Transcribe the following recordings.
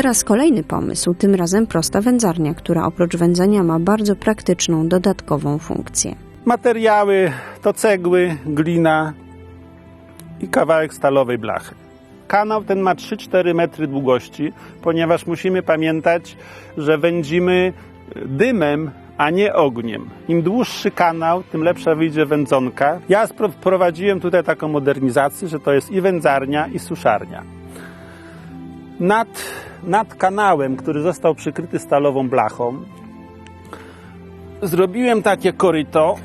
Teraz kolejny pomysł, tym razem prosta wędzarnia, która oprócz wędzenia ma bardzo praktyczną, dodatkową funkcję. Materiały to cegły, glina i kawałek stalowej blachy. Kanał ten ma 3-4 metry długości, ponieważ musimy pamiętać, że wędzimy dymem, a nie ogniem. Im dłuższy kanał, tym lepsza wyjdzie wędzonka. Ja wprowadziłem tutaj taką modernizację, że to jest i wędzarnia, i suszarnia. Nad, nad kanałem, który został przykryty stalową blachą, zrobiłem takie koryto,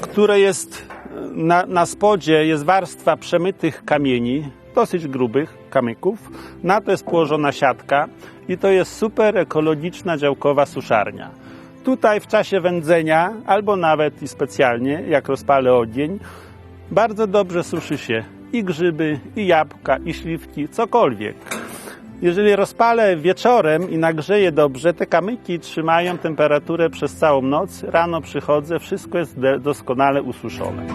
które jest na, na spodzie jest warstwa przemytych kamieni, dosyć grubych kamyków. Na to jest położona siatka i to jest super ekologiczna działkowa suszarnia. Tutaj w czasie wędzenia, albo nawet i specjalnie, jak rozpalę ogień, bardzo dobrze suszy się i grzyby, i jabłka, i śliwki, cokolwiek. Jeżeli rozpalę wieczorem i nagrzeję dobrze, te kamyki trzymają temperaturę przez całą noc. Rano przychodzę, wszystko jest doskonale ususzone.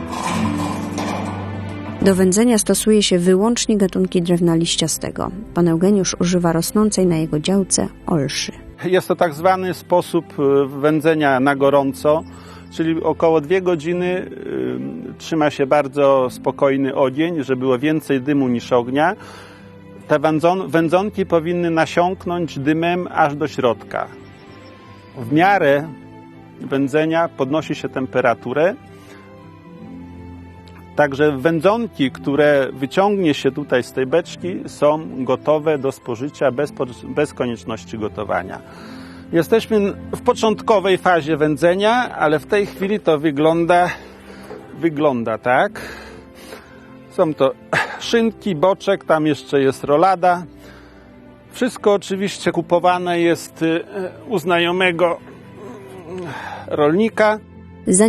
Do wędzenia stosuje się wyłącznie gatunki drewna liściastego. Pan Eugeniusz używa rosnącej na jego działce olszy. Jest to tak zwany sposób e, wędzenia na gorąco, czyli około dwie godziny y, trzyma się bardzo spokojny ogień, żeby było więcej dymu niż ognia. Te wędzon, wędzonki powinny nasiąknąć dymem aż do środka. W miarę wędzenia podnosi się temperaturę. Także wędzonki, które wyciągnie się tutaj z tej beczki, są gotowe do spożycia bez, bez konieczności gotowania. Jesteśmy w początkowej fazie wędzenia, ale w tej chwili to wygląda, wygląda tak. Są to szynki, boczek, tam jeszcze jest rolada. Wszystko oczywiście kupowane jest y, u znajomego rolnika. Zanim